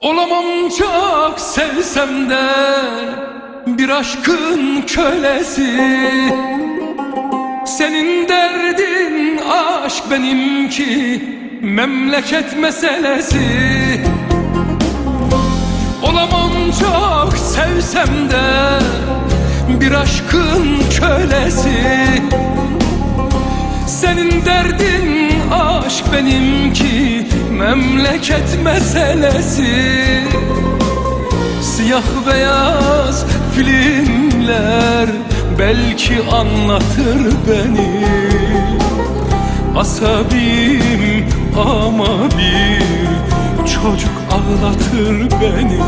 Olamam çok sevsem de bir aşkın kölesi. Senin derdin aşk benimki memleket meselesi. Olamam çok sevsem de bir aşkın kölesi. Senin derdin aşk benimki memleket meselesi. Siyah beyaz filmler belki anlatır beni. Asabiyim ama bir çocuk ağlatır beni.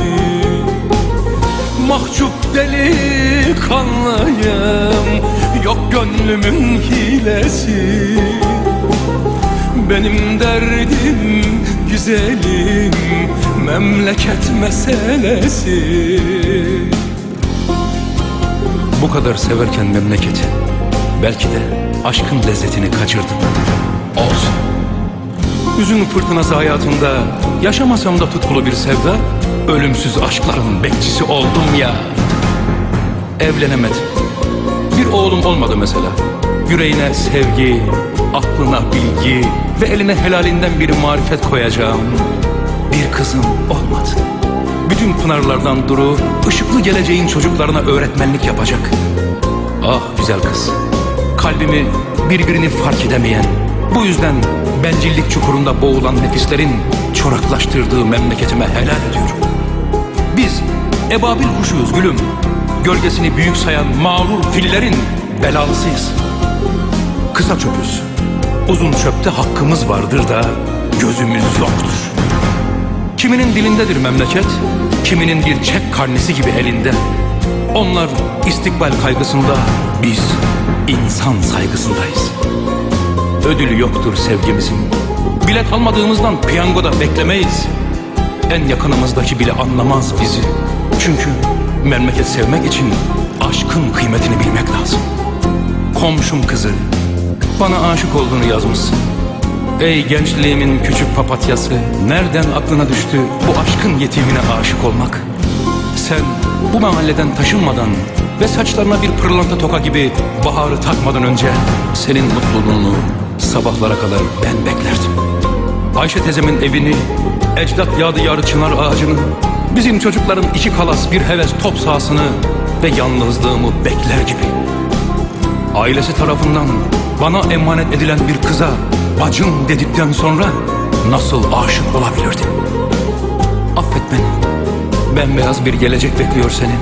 Mahcup delikanlıyım Yok gönlümün hilesi. Benim derdim güzelim Memleket meselesi. Bu kadar severken memleketi Belki de aşkın lezzetini kaçırdım. Olsun. Hüzün fırtınası hayatımda Yaşamasam da tutkulu bir sevda Ölümsüz aşkların bekçisi oldum ya. Evlenemedim. Bir oğlum olmadı mesela Yüreğine sevgi, aklına bilgi Ve eline helalinden bir marifet koyacağım. Bir kızım olmadı. Bütün pınarlardan duru ışıklı geleceğin çocuklarına öğretmenlik yapacak. Ah güzel kız Kalbimi birbirini fark edemeyen Bu yüzden bencillik çukurunda boğulan nefislerin Çoraklaştırdığı memleketime helal ediyorum. Biz ebabil kuşuyuz gülüm. Gölgesini büyük sayan mağrur fillerin belalısıyız Kısa çöpüz Uzun çöpte hakkımız vardır da gözümüz yoktur Kiminin dilindedir memleket, kiminin bir çek karnesi gibi elinde. Onlar istikbal kaygısında, biz insan saygısındayız. Ödülü yoktur sevgimizin. Bilet almadığımızdan piyangoda beklemeyiz. En yakınımızdaki bile anlamaz bizi. Çünkü memleket sevmek için aşkın kıymetini bilmek lazım. Komşum kızı, bana aşık olduğunu yazmışsın. Ey gençliğimin küçük papatyası, nereden aklına düştü bu aşkın yetimine aşık olmak? Sen bu mahalleden taşınmadan ve saçlarına bir pırlanta toka gibi baharı takmadan önce senin mutluluğunu sabahlara kadar ben beklerdim. Ayşe tezemin evini, ecdat yadigarı çınar ağacını, bizim çocukların iki kalas bir heves top sahasını ve yalnızlığımı bekler gibi. Ailesi tarafından bana emanet edilen bir kıza bacım dedikten sonra nasıl aşık olabilirdim? Affet beni. Bembeyaz bir gelecek bekliyor seni.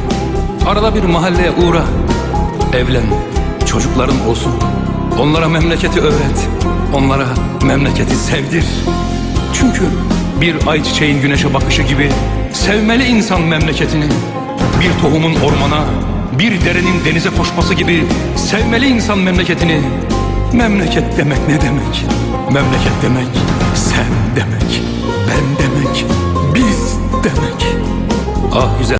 Arada bir mahalleye uğra. Evlen. Çocukların olsun. Onlara memleketi öğret. Onlara memleketi sevdir. Çünkü bir ayçiçeğin güneşe bakışı gibi sevmeli insan memleketini. Bir tohumun ormana, bir derenin denize koşması gibi sevmeli insan memleketini. Memleket demek ne demek? Memleket demek sen demek, ben demek, biz demek. Ah güzel.